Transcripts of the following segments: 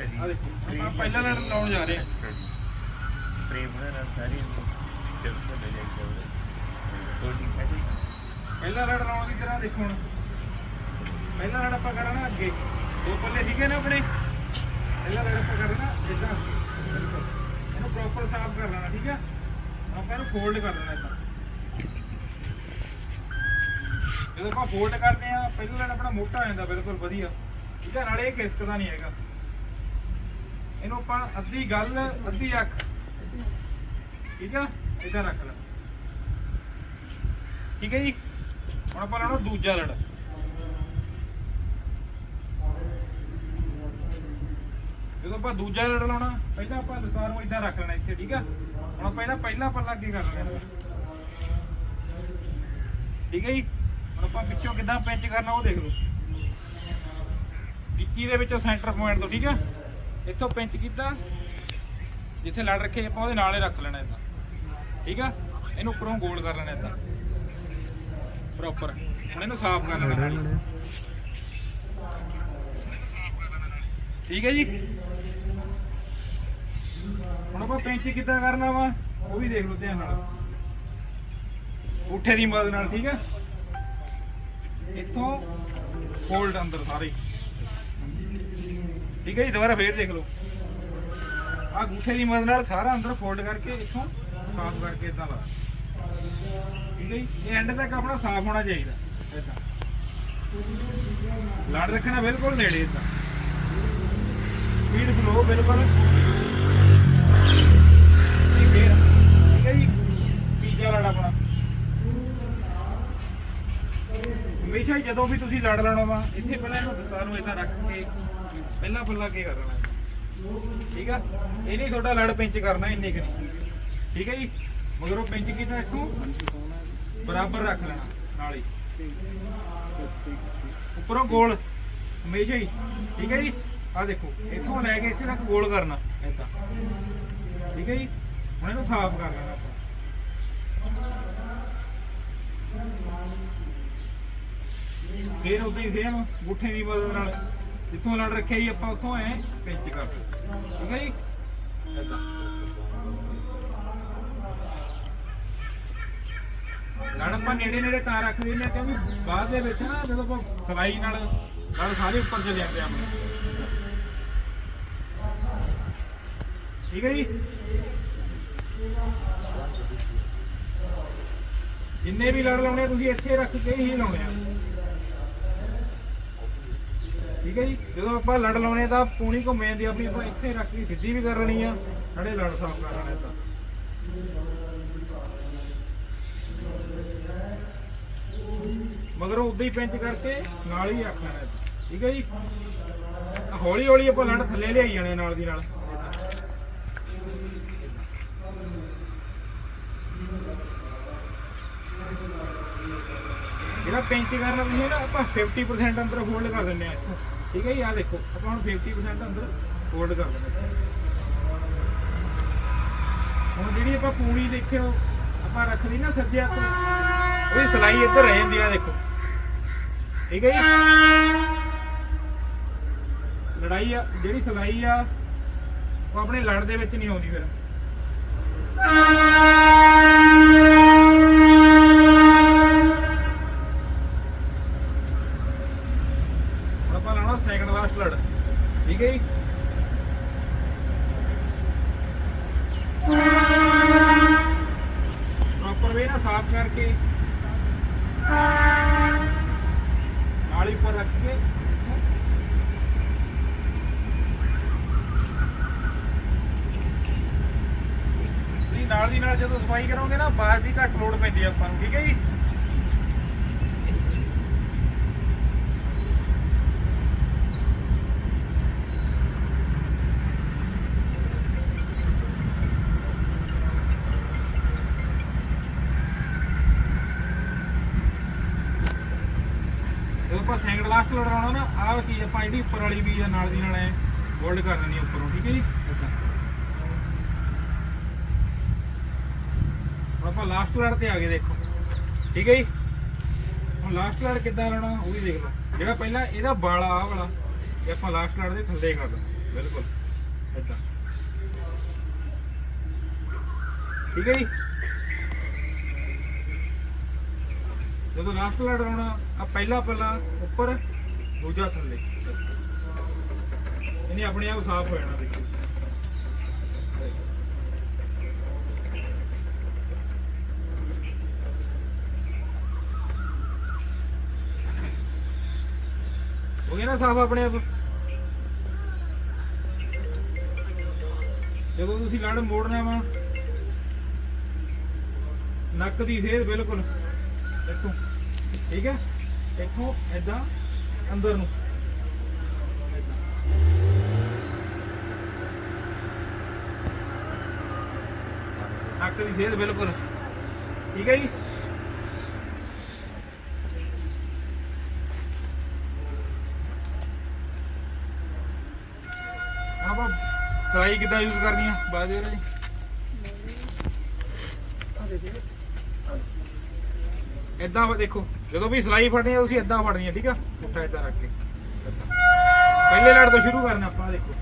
ਹੈ ਜੀ ਆ ਦੇਖੋ ਆਪਾਂ ਪਹਿਲਾਂ ਲੜ ਲਾਉਣ ਜਾ ਰਹੇ ਹਾਂ ਹਾਂਜੀ ਪ੍ਰੇਮ ਵਗੈਰਾ ਸਾਰੇ ਪਿਕਚਰ ਤੋਂ ਲੈ ਜਾਈਦਾ ਉਹਦੇ ਤੋਂ ਠੀਕ ਹੈ ਜੀ? ਪਹਿਲਾ ਰੜ ਲਾਉਣ ਦੀ ਤਰ੍ਹਾਂ ਦੇਖੋ ਹੁਣ। ਪਹਿਲਾ ਰੜ ਆਪਾਂ ਕਰਨਾ ਅੱਗੇ। ਦੋ ਪੱਲੇ ਸੀਗੇ ਨਾ ਆਪਣੇ। ਪਹਿਲਾ ਰੜ ਆਪਾਂ ਕਰਨਾ ਇਦਾਂ ਇਹਨੂੰ ਪ੍ਰੋਪਰ ਸਾਫ਼ ਕਰ ਲੈਣਾ ਠੀਕ ਹੈ ਆਪਾਂ ਇਹਨੂੰ ਫੋਲਡ ਕਰ ਲੈਣਾ ਇਦਾਂ। ਜਦੋਂ ਆਪਾਂ ਫੋਲਡ ਕਰਦੇ ਆ ਪਹਿਲਾ ਰੜ ਆਪਣਾ ਮੋਟਾ ਹੋ ਜਾਂਦਾ ਬਿਲਕੁਲ ਵਧੀਆ। ਠੀਕ ਹੈ ਨਾਲੇ ਇਹ ਖਿਸਕਦਾ ਨਹੀਂ ਹੈਗਾ। ਇਹਨੂੰ ਆਪਾਂ ਅੱਧੀ ਗੱਲ, ਅੱਧੀ ਅੱਖ। ਠੀਕ ਹੈ ਇਦਾਂ ਰੱਖ ਲੈ। ਠੀਕ ਹੈ ਜੀ? ਹੁਣ ਆਪਾਂ ਲਾਉਣਾ ਦੂਜਾ ਲੜ। ਜਦੋਂ ਆਪਾਂ ਦੂਜਾ ਲੜ ਲਾਉਣਾ, ਪਹਿਲਾਂ ਆਪਾਂ ਦਸਾਰ ਨੂੰ ਇਦਾਂ ਰੱਖ ਲੈਣਾ ਇੱਥੇ, ਠੀਕ ਆ? ਹੁਣ ਆਪਾਂ ਇਹਦਾ ਪਹਿਲਾ ਪੱਲਾ ਅੱਗੇ ਕਰ ਲੈਣਾ। ਠੀਕ ਹੈ ਜੀ? ਹੁਣ ਆਪਾਂ ਪਿੱਛੋਂ ਕਿੱਦਾਂ ਪਿੰਚ ਕਰਨਾ ਉਹ ਦੇਖ ਲਓ। ਵਿੱਚੀ ਦੇ ਵਿੱਚੋਂ ਸੈਂਟਰ ਪੁਆਇੰਟ ਤੋਂ, ਠੀਕ ਆ? ਇੱਥੋਂ ਪਿੰਚ ਕੀਤਾ, ਜਿੱਥੇ ਲੜ ਰੱਖੇ ਆਪਾਂ, ਉਹਦੇ ਨਾਲ ਹੀ ਰੱਖ ਲੈਣਾ ਇਦਾਂ। ਠੀਕ ਆ? ਇਹਨੂੰ ਉੱਪਰੋਂ ਗੋਲ ਕਰ ਲੈਣਾ ਇਦਾਂ। ਪ੍ਰੋਪਰ ਹੁਣ ਇਹਨੂੰ ਸਾਫ਼ ਕਰ ਲੈਣਾ। ਨਾਲ। ਠੀਕ ਹੈ ਜੀ? ਹੁਣ ਆਪਾਂ ਪਿੰਚ ਕਿੱਦਾਂ ਕਰਨਾ ਵਾ, ਉਹ ਵੀ ਦੇਖ ਲਓ ਧਿਆਨ ਨਾਲ। ਉੱਠੇ ਦੀ ਮਦਦ ਨਾਲ, ਠੀਕ ਹੈ ਇੱਥੋਂ ਫੋਲਡ ਅੰਦਰ ਸਾਰੇ। ਠੀਕ ਹੈ ਜੀ, ਦੁਬਾਰਾ ਫੇਰ ਦੇਖ ਲਓ। ਆ ਗੁੱਠੇ ਦੀ ਮਦਦ ਨਾਲ ਸਾਰਾ ਅੰਦਰ ਫੋਲਡ ਕਰਕੇ ਇੱਥੋਂ ਸਾਫ਼ ਕਰਕੇ ਇਦਾਂ ਲਾ ਠੀਕ ਹੈ ਜੀ ਐਂਡ ਤੱਕ ਆਪਣਾ ਸਾਫ਼ ਹੋਣਾ ਚਾਹੀਦਾ ਇਦਾਂ ਲੜ ਰੱਖਣਾ ਬਿਲਕੁਲ ਨੇੜੇ ਇਦਾਂ ਸਪੀਡ ਸਲੋ ਬਿਲਕੁਲ। ਠੀਕ ਹੈ ਜੀ, ਤੀਜਾ ਲੜ ਆਪਣਾ। ਹਮੇਸ਼ਾ ਹੀ ਜਦੋਂ ਵੀ ਤੁਸੀਂ ਲੜ ਲੈਣਾ ਵਾ, ਇੱਥੇ ਪਹਿਲਾਂ ਇਹਨੂੰ ਦਸਤਾਰ ਨੂੰ ਇਦਾਂ ਰੱਖ ਕੇ ਪਹਿਲਾਂ ਪੱਲਾ ਕੀ ਕਰਨਾ ਠੀਕ ਆ? ਇਹ ਨਹੀਂ ਤੁਹਾਡਾ ਲੜ ਪਿੰਚ ਕਰਨਾ, ਇੰਨੇ ਕਰੀ ਠੀਕ ਹੈ ਜੀ? ਮਗਰੋਂ ਪਿੰਚ ਕੀਤਾ ਇੱਥੋਂ ਬਰਾਬਰ ਰੱਖ ਲੈਣਾ, ਨਾਲ ਹੀ। ਉੱਪਰੋਂ ਗੋਲ, ਹਮੇਸ਼ਾ ਹੀ। ਠੀਕ ਹੈ ਜੀ? ਆ ਦੇਖੋ, ਇੱਥੋਂ ਲੈ ਕੇ ਇੱਥੇ ਤੱਕ ਗੋਲ ਕਰਨਾ, ਏਦਾਂ। ਠੀਕ ਹੈ ਜੀ? ਹੁਣ ਇਹਨੂੰ ਸਾਫ਼ ਕਰ ਲੈਣਾ ਆਪਾਂ। ਫੇਰ ਉਦਾਂ ਹੀ ਸੇਮ ਗੁੱਠੇ ਦੀ ਮਦਦ ਨਾਲ ਜਿੱਥੋਂ ਲੜ ਰੱਖਿਆ ਜੀ ਆਪਾਂ ਉੱਥੋਂ ਐ ਪਿੰਚ ਕਰ ਠੀਕ ਹੈ ਜੀ? ਏਦਾਂ ਲੜ ਆਪਾਂ ਨੇੜੇ ਨੇੜੇ ਤਾਂ ਰੱਖ ਦਿੰਦੇ ਕਿਉਂਕਿ ਬਾਅਦ ਦੇ ਵਿੱਚ ਨਾ ਜਦੋਂ ਆਪਾਂ ਸਲਾਈ ਨਾਲ ਲੜ ਸਾਰੇ ਉੱਪਰ ਚਲੇ ਜਾਂਦੇ ਆ ਆਪਣੇ ਠੀਕ ਹੈ ਜੀ? ਜਿੰਨੇ ਵੀ ਲੜ ਲਾਉਣੇ ਆ, ਤੁਸੀਂ ਇੱਥੇ ਰੱਖ ਕੇ ਹੀ ਲਾਉਣੇ ਆ। ਠੀਕ ਹੈ ਜੀ? ਜਦੋਂ ਆਪਾਂ ਲੜ ਲਾਉਣੇ ਆ ਤਾਂ ਪੂਣੀ ਘੁੰਮੇ ਜਾਂਦੀ ਆਪਣੀ ਆਪਾਂ ਇੱਥੇ ਰੱਖ ਕੇ ਸਿੱਧੀ ਵੀ ਕਰ ਆ ਸਾਡੇ ਲੜ ਸਾਫ਼ ਕਰ ਤਾਂ। ਮਗਰੋਂ ਉਦਾਂ ਹੀ ਪੈਂਚ ਕਰਕੇ ਨਾਲ ਹੀ ਰੱਖ ਲੈਣਾ ਠੀਕ ਹੈ ਜੀ? ਹੌਲੀ ਹੌਲੀ ਆਪਾਂ ਲੜ ਥੱਲੇ ਲਿਆਈ ਜਾਣੇ ਨਾਲ ਦੀ ਨਾਲ। ਜਿਹੜਾ ਪੈਂਚ ਕਰਨਾ ਤੁਸੀਂ ਨਾ ਆਪਾਂ 50% ਅੰਦਰ ਹੋਲਡ ਕਰ ਦਿੰਦੇ ਆ ਇੱਥੋਂ। ਠੀਕ ਹੈ ਜੀ ਆ ਦੇਖੋ, ਆਪਾਂ ਹੁਣ 50% ਅੰਦਰ ਹੋਲਡ ਕਰ ਦਿੰਦੇ ਹੁਣ ਜਿਹੜੀ ਆਪਾਂ ਪੂਣੀ ਦੇਖਿਓ, ਆਪਾਂ ਰੱਖਦੀ ਨਾ ਸੱਜੇ ਹੱਥ ਉਹਦੀ ਸਲਾਈ ਇੱਧਰ ਰਹਿ ਜਾਂਦੀ ਆ ਦੇਖੋ। ਠੀਕ ਹੈ ਜੀ? ਲੜਾਈ ਆ, ਜਿਹੜੀ ਸਲਾਈ ਆ, ਉਹ ਆਪਣੇ ਲੜ ਦੇ ਵਿੱਚ ਨਹੀਂ ਆਉਂਦੀ ਫਿਰ ਹੁਣ ਆਪਾਂ ਲਾਉਣਾ ਸੈਕੰਡ ਲਾਸਟ ਲੜ ਠੀਕ ਹੈ ਜੀ ਪ੍ਰੋਪਰ ਵੇ ਨਾਲ ਸਾਫ਼ ਕਰਕੇ ਨਾਲ ਹੀ ਉੱਪਰ ਰੱਖ ਕੇ। ਨਹੀਂ, ਨਾਲ ਦੀ ਨਾਲ ਜਦੋਂ ਸਫ਼ਾਈ ਕਰੋਗੇ ਨਾ, ਬਾਹਰ ਦੀ ਘੱਟ ਲੋਡ ਪੈਂਦੀ ਆ ਆਪਾਂ ਨੂੰ, ਠੀਕ ਹੈ ਜੀ ਜਦੋਂ ਆਪਾਂ ਸੈਂਕੜ ਲਾਸਟ ਨਾ, ਆਹ ਚੀਜ਼ ਆਪਾਂ ਜਿਹੜੀ ਉੱਪਰ ਵਾਲੀ ਵੀ ਆ, ਨਾਲ ਦੀ ਨਾਲ ਐ ਹੋਲਡ ਕਰ ਲੈਣੀ ਉੱਪਰੋਂ, ਠੀਕ ਹੈ ਜੀ? ਹੁਣ ਆਪਾਂ ਲਾਸਟ ਲੜ ਤੇ ਆ ਗਏ, ਦੇਖੋ। ਠੀਕ ਹੈ ਜੀ? ਹੁਣ ਲਾਸਟ ਲੜ ਕਿੱਦਾਂ ਲਾਉਣਾ, ਉਹ ਵੀ ਦੇਖ ਲਓ। ਜਿਹੜਾ ਪਹਿਲਾਂ ਇਹਦਾ ਬਾਲ ਆ ਆਹ ਵਾਲਾ, ਇਹ ਆਪਾਂ ਲਾਸਟ ਲੜ ਦੇ ਥੱਲੇ ਕਰ ਦੇਣਾ ਬਿਲਕੁਲ। ਏਦਾਂ ਠੀਕ ਹੈ ਜੀ? ਜਦੋਂ ਲਾਸਟ ਲੜ ਆਉਣਾ ਆ ਪਹਿਲਾ ਪੱਲਾ ਉੱਪਰ, ਦੂਜਾ ਥੱਲੇ। ਇਹਨੇ ਆਪਣੇ ਆਪ ਸਾਫ਼ ਹੋ ਜਾਣਾ ਦੇਖੋ। ਹੋ ਗਿਆ ਨਾ ਸਾਫ਼ ਆਪਣੇ ਆਪ? ਜਦੋਂ ਤੁਸੀਂ ਲੜ ਮੋੜਨਾ ਵਾ, ਨੱਕ ਦੀ ਸੇਧ ਬਿਲਕੁਲ ਇੱਥੋਂ ਠੀਕ ਹੈ? ਇੱਥੋਂ ਏਦਾਂ, ਅੰਦਰ ਨੂੰ। ਏਦਾਂ। ਦੀ ਸੇਧ ਬਿਲਕੁਲ। ਠੀਕ ਹੈ ਜੀ? ਆਪਾਂ ਸਲਾਈ ਕਿੱਦਾਂ ਯੂਜ਼ ਕਰਨੀ ਆ? ਬਾਅਦ ਦੇ ਜੀ। ਇਦਾਂ ਦੇਖੋ, ਜਦੋਂ ਵੀ ਸਲਾਈ ਫੜਨੀ ਆ, ਤੁਸੀਂ ਇਦਾਂ ਫੜਨੀ ਆ, ਠੀਕ ਆ? ਪੁੱਠਾ ਇਦਾਂ ਰੱਖ ਕੇ। ਪਹਿਲੇ ਲੜ ਤੋਂ ਸ਼ੁਰੂ ਕਰਨਾ ਆਪਾਂ, ਦੇਖੋ।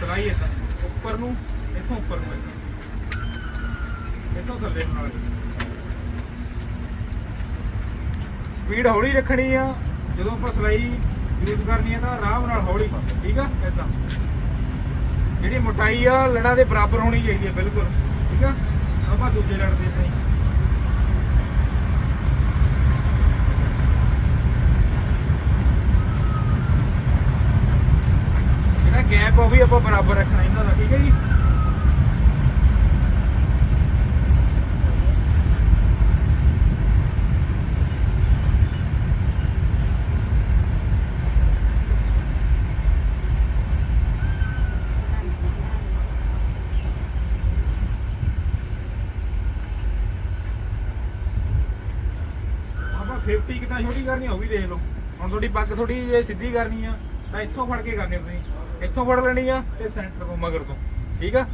ਸਲਾਈ ਇਦਾਂ ਉੱਪਰ ਨੂੰ, ਇੱਥੋਂ ਉੱਪਰ ਨੂੰ ਇੱਥੋਂ ਥੱਲੇ ਨੂੰ ਨਾਲ। ਸਪੀਡ ਹੌਲੀ ਰੱਖਣੀ ਆ। ਜਦੋਂ ਆਪਾਂ ਸਲਾਈ ਯੂਜ਼ ਕਰਨੀ ਆ ਤਾਂ ਆਰਾਮ ਨਾਲ ਹੌਲੀ ਪਾਓ ਠੀਕ ਆ? ਇਦਾਂ ਜਿਹੜੀ ਮੋਟਾਈ ਆ, ਲੜਾ ਦੇ ਬਰਾਬਰ ਹੋਣੀ ਚਾਹੀਦੀ ਹੈ ਬਿਲਕੁਲ। ਠੀਕ ਆ? ਆਪਾਂ ਦੂਜੇ ਲੜ ਦੇ ਏਦਾਂ ਹੀ ਜਿਹੜਾ ਗੈਪ ਉਹ ਵੀ ਆਪਾਂ ਬਰਾਬਰ ਰੱਖਣਾ ਇਹਨਾਂ ਦਾ, ਠੀਕ ਹੈ ਜੀ? ਆਪਾਂ 50 ਕਿਤਾ ਛੋਟੀ ਕਰਨੀ ਉਹ ਵੀ ਦੇਖ ਲਓ। ਹੁਣ ਤੁਹਾਡੀ ਪੱਗ ਥੋੜੀ ਜੇ ਸਿੱਧੀ ਕਰਨੀ ਆ, ਤਾਂ ਇੱਥੋਂ ਫੜ ਕੇ ਕਰਨੀ ਤੁਸੀਂ। ਇੱਥੋਂ ਫੜ ਲੈਣੀ ਆ ਤੇ ਸੈਂਟਰ ਤੋਂ ਮਗਰ ਤੋਂ। ਠੀਕ ਆ?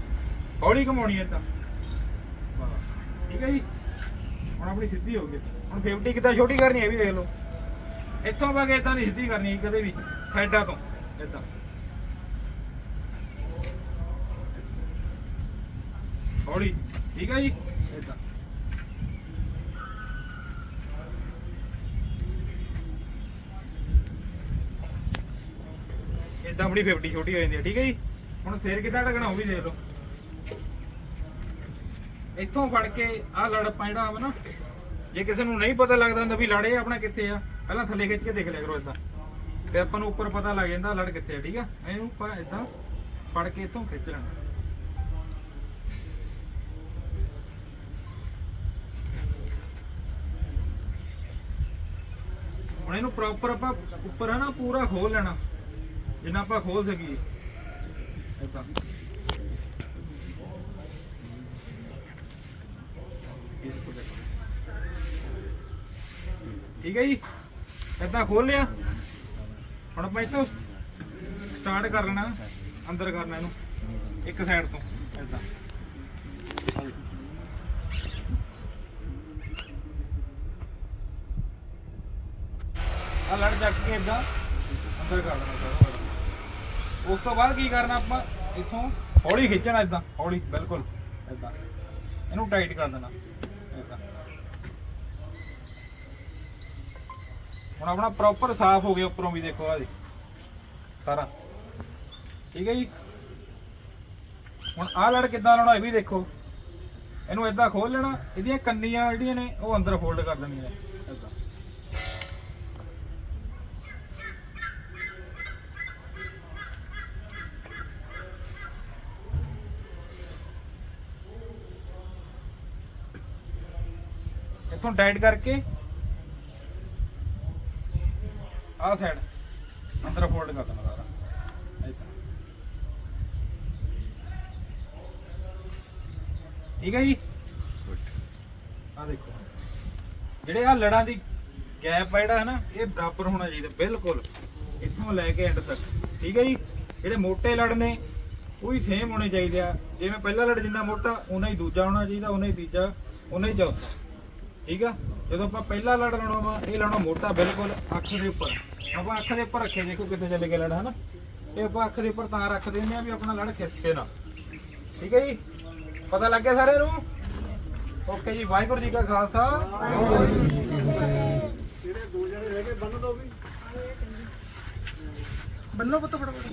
ਹੌਲੀ ਘਮਾਉਣੀ ਆ ਤਾਂ। ਠੀਕ ਹੈ ਜੀ? ਹੁਣ ਆਪਣੀ ਸਿੱਧੀ ਹੋ ਗਈ। ਹੁਣ 50 ਕਿਤਾ ਛੋਟੀ ਕਰਨੀ ਹੈ ਵੀ ਦੇਖ ਲਓ। ਇੱਥੋਂ ਪਾ ਕੇ ਇਦਾਂ ਨਹੀਂ ਸਿੱਧੀ ਕਰਨੀ, ਕਦੇ ਵੀ। ਸਾਈਡਾਂ ਤੋਂ। ਇਦਾਂ। ਹੌਲੀ। ਠੀਕ ਆ ਜੀ? ਇਦਾਂ। ਇਦਾਂ ਆਪਣੀ 50 ਛੋਟੀ ਹੋ ਜਾਂਦੀ ਹੈ ਠੀਕ ਹੈ ਜੀ? ਹੁਣ ਸਿਰ ਕਿੱਦਾਂ ਢਕਣਾ ਉਹ ਵੀ ਦੇਖ ਲਓ। ਇੱਥੋਂ ਫੜ ਕੇ ਆਹ ਲੜ ਆਪਾਂ ਜਿਹੜਾ ਵਾ ਨਾ, ਜੇ ਕਿਸੇ ਨੂੰ ਨਹੀਂ ਪਤਾ ਲੱਗਦਾ ਹੁੰਦਾ ਵੀ ਲੜੇ ਆਪਣਾ ਕਿੱਥੇ ਆ, ਪਹਿਲਾਂ ਥੱਲੇ ਖਿੱਚ ਕੇ ਦੇਖ ਲਿਆ ਕਰੋ ਇਦਾਂ ਤੇ ਆਪਾਂ ਨੂੰ ਉੱਪਰ ਪਤਾ ਲੱਗ ਜਾਂਦਾ ਲੜ ਕਿੱਥੇ ਆ, ਠੀਕ ਆ? ਇਹਨੂੰ ਆਪਾਂ ਇਦਾਂ ਫੜ ਕੇ ਇੱਥੋਂ ਖਿੱਚ ਲੈਣਾ। ਹੁਣ ਇਹਨੂੰ ਪ੍ਰੋਪਰ ਆਪਾਂ ਉੱਪਰ ਹੈ ਨਾ ਪੂਰਾ ਖੋਲ ਲੈਣਾ। ਜਿੰਨਾ ਆਪਾਂ ਖੋਲ ਸਕੀਏ। ਏਦਾਂ। ਠੀਕ ਹੈ ਜੀ? ਏਦਾਂ ਖੋਲ ਲਿਆ। ਹੁਣ ਆਪਾਂ ਇੱਥੋਂ ਸਟਾਰਟ ਕਰ ਲੈਣਾ, ਅੰਦਰ ਕਰਨਾ ਇਹਨੂੰ, ਇੱਕ ਸਾਈਡ ਤੋਂ। ਏਦਾਂ। ਆ ਲੜ ਚੱਕ ਕੇ ਏਦਾਂ ਅੰਦਰ ਕਰ ਦੇਣਾ ਉਸ ਤੋਂ ਬਾਅਦ ਕੀ ਕਰਨਾ ਆਪਾਂ? ਇੱਥੋਂ ਹੌਲੀ ਖਿੱਚਣਾ ਏਦਾਂ, ਹੌਲੀ, ਬਿਲਕੁਲ, ਏਦਾਂ। ਇਹਨੂੰ ਟਾਈਟ ਕਰ ਦੇਣਾ, ਏਦਾਂ। ਹੁਣ ਆਪਣਾ ਪ੍ਰੋਪਰ ਸਾਫ਼ ਹੋ ਗਿਆ ਉੱਪਰੋਂ ਵੀ ਦੇਖੋ ਆ ਜੀ ਸਾਰਾ। ਠੀਕ ਹੈ ਜੀ? ਹੁਣ ਆਹ ਲੜ ਕਿੱਦਾਂ ਲਾਉਣਾ ਇਹ ਵੀ ਦੇਖੋ। ਇਹਨੂੰ ਏਦਾਂ ਖੋਲ ਲੈਣਾ, ਇਹਦੀਆਂ ਕੰਨੀਆਂ ਜਿਹੜੀਆਂ ਨੇ, ਉਹ ਅੰਦਰ ਫੋਲਡ ਕਰ ਦੇਣੀਆਂ ਏਦਾਂ ਇੱਥੋਂ ਟਾਈਟ ਕਰਕੇ ਆਹ ਸਾਈਡ ਅੰਦਰ ਫੋਲਡ ਕਰ ਦੇਣਾ ਸਾਰਾ। ਠੀਕ ਹੈ ਜੀ? ਆ ਦੇਖੋ। ਜਿਹੜੇ ਆ ਲੜਾਂ ਦੀ ਗੈਪ ਆ ਜਿਹੜਾ ਹੈ ਨਾ ਇਹ ਬਰਾਬਰ ਹੋਣਾ ਚਾਹੀਦਾ ਬਿਲਕੁਲ। ਇੱਥੋਂ ਲੈ ਕੇ ਐਂਡ ਤੱਕ। ਠੀਕ ਹੈ ਜੀ? ਜਿਹੜੇ ਮੋਟੇ ਲੜ ਨੇ ਉਹ ਵੀ ਸੇਮ ਹੋਣੇ ਚਾਹੀਦੇ ਆ। ਜਿਵੇਂ ਪਹਿਲਾ ਲੜ ਜਿੰਨਾ ਮੋਟਾ ਉਨਾ ਹੀ ਦੂਜਾ ਹੋਣਾ ਚਾਹੀਦਾ ਉਨਾ ਹੀ ਤੀਜਾ ਉਨਾ ਹੀ ਚੌਥਾ। ਠੀਕ ਆ? ਜਦੋਂ ਆਪਾਂ ਪਹਿਲਾ ਲੜ ਲਾਉਣਾ ਵਾ, ਇਹ ਲਾਉਣਾ ਮੋਟਾ ਬਿਲਕੁਲ ਅੱਖ ਦੇ ਉੱਪਰ। ਆਪਾਂ ਅੱਖ ਦੇ ਉੱਪਰ ਰੱਖੇ, ਦੇਖੋ ਕਿੱਥੇ ਚੱਲੇ ਗਿਆ ਲੜ ਹਨਾ? ਇਹ ਆਪਾਂ ਅੱਖ ਦੇ ਉੱਪਰ ਤਾਂ ਰੱਖ ਦਿੰਦੇ ਆ ਵੀ ਆਪਣਾ ਲੜ ਖਿਸਕੇ ਨਾ। ਠੀਕ ਹੈ ਜੀ? ਪਤਾ ਲੱਗ ਗਿਆ ਸਾਰਿਆਂ ਨੂੰ? ਓਕੇ ਜੀ, ਵਾਹਿਗੁਰੂ ਜੀ ਕਾ ਖਾਲਸਾ। ਜਿਹੜੇ ਦੋ ਜਣੇ ਰਹਿ ਗਏ ਬੰਨ ਦੋ ਵੀ ਬੰਨੋ ਪੁੱਤ ਫਟਾਫਟ।